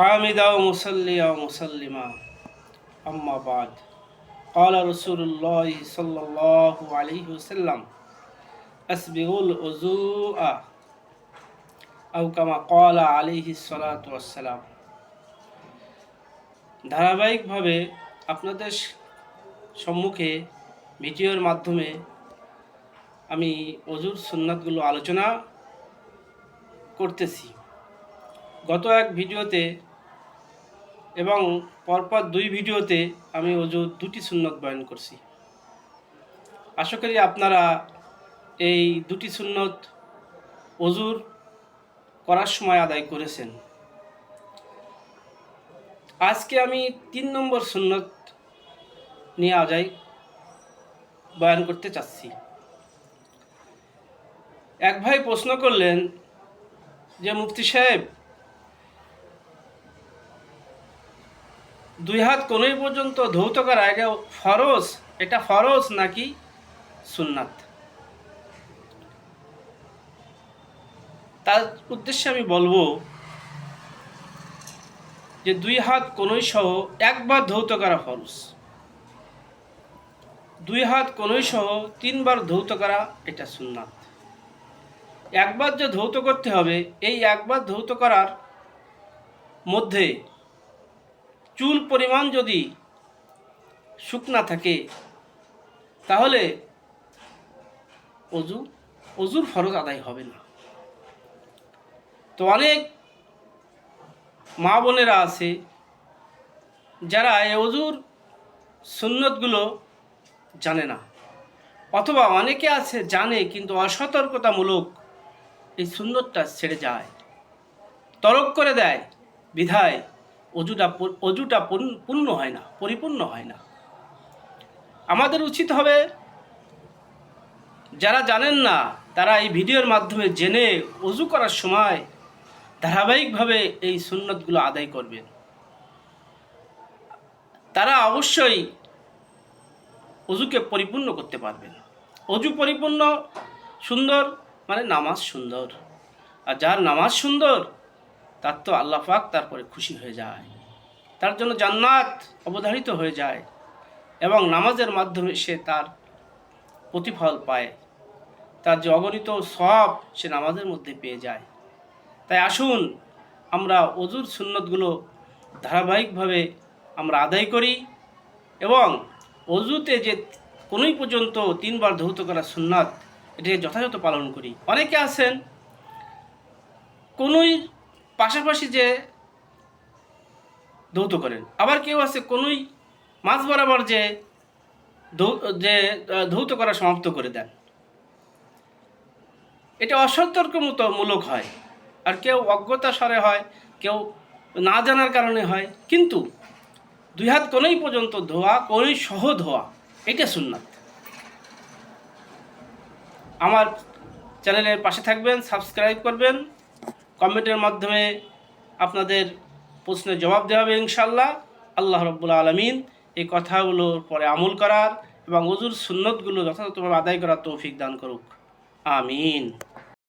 حامدا ومصليا ومسلما أما بعد قال رسول الله صلى الله عليه وسلم أسبغوا الوضوء أو كما قال عليه الصلاة والسلام ধারাবাহিকভাবে আপনাদের সম্মুখে ভিডিওর মাধ্যমে আমি অজুর সুন্নাতগুলো আলোচনা করতেছি গত এক ভিডিওতে এবং পরপর দুই ভিডিওতে আমি অজুর দুটি সুন্নত বয়ন করছি। আশা করি আপনারা এই দুটি সুন্নত অজুর করার সময় আদায় করেছেন। আজকে আমি তিন নম্বর সুন্নত নিয়ে আদায় বয়ান করতে চাচ্ছি। এক ভাই প্রশ্ন করলেন যে, মুফতি সাহেব দুই হাত কোনোই পর্যন্ত ধৌত করা এটা ফরজ এটা ফরজ নাকি সুন্নাত? তার উদ্দেশ্যে আমি বলব যে দুই হাত কোনোই সহ একবার ধৌত করা ফরজ। দুই হাত কোনোই সহ তিনবার ধৌত করা এটা সুন্নাত। একবার যে ধৌত করতে হবে, এই একবার ধৌত করার মধ্যে চুল পরিমাণ যদি শুকনা থাকে, তাহলে অজু, অজুর ফরজ আদায় হবে না। তো অনেক মা বোনেরা আছে, যারা এই অজুর সুন্নতগুলো জানে না। অথবা অনেকে আছে জানে, কিন্তু অসতর্কতামূলক এই সুন্নতটা ছেড়ে যায়। তরক করে দেয়, বিধায় অজুটা অজুটা পূর্ণ- হয় না, পরিপূর্ণ হয় না। আমাদের উচিত হবে, যারা জানেন না, তারা এই ভিডিওর মাধ্যমে জেনে অজু করার সময় ধারাবাহিকভাবে এই সুন্নতগুলো আদায় করবেন। তারা অবশ্যই অজুকে পরিপূর্ণ করতে পারবেন। অজু পরিপূর্ণ সুন্দর মানে নামাজ সুন্দর। আর যার নামাজ সুন্দর তার তো আল্লাহ পাক তারপরে খুশি হয়ে যায়। তার জন্য জান্নাত অবধারিত হয়ে যায় এবং নামাজের মাধ্যমে সে তার প্রতিফল পায়। তার যে অগণিত সব সে নামাজের মধ্যে পেয়ে যায়। তাই আসুন, আমরা অজুর সুন্নতগুলো ধারাবাহিকভাবে আমরা আদায় করি এবং অজুতে যে কোনোই পর্যন্ত তিনবার ধৌত করা সুন্নাত, এটাকে যথাযথ পালন করি। অনেকে আছেন, কোনোই পাশাপাশি যে ধৌত করেন। আবার কেউ আছে কোনোই মাছ বরাবর যে যে ধৌত করা সমাপ্ত করে দেন। এটা অসতর্কমূত মূলক হয়। আর কেউ অজ্ঞতা স্বরে হয়, কেউ না জানার কারণে হয়। কিন্তু দুই হাত কোনোই পর্যন্ত ধোয়া কোনোই সহ ধোয়া, এটা সুন্নাত। আমার চ্যানেলের পাশে থাকবেন, সাবস্ক্রাইব করবেন। কমেন্টের মাধ্যমে আপনাদের প্রশ্নের জবাব দেওয়া হবে ইনশাল্লাহ আল্লাহ রব্বুল আলমিন এই কথাগুলোর পরে আমল করার এবং অজুর সুন্নতগুলো যথাযথভাবে আদায় করার তৌফিক দান করুক। আমিন।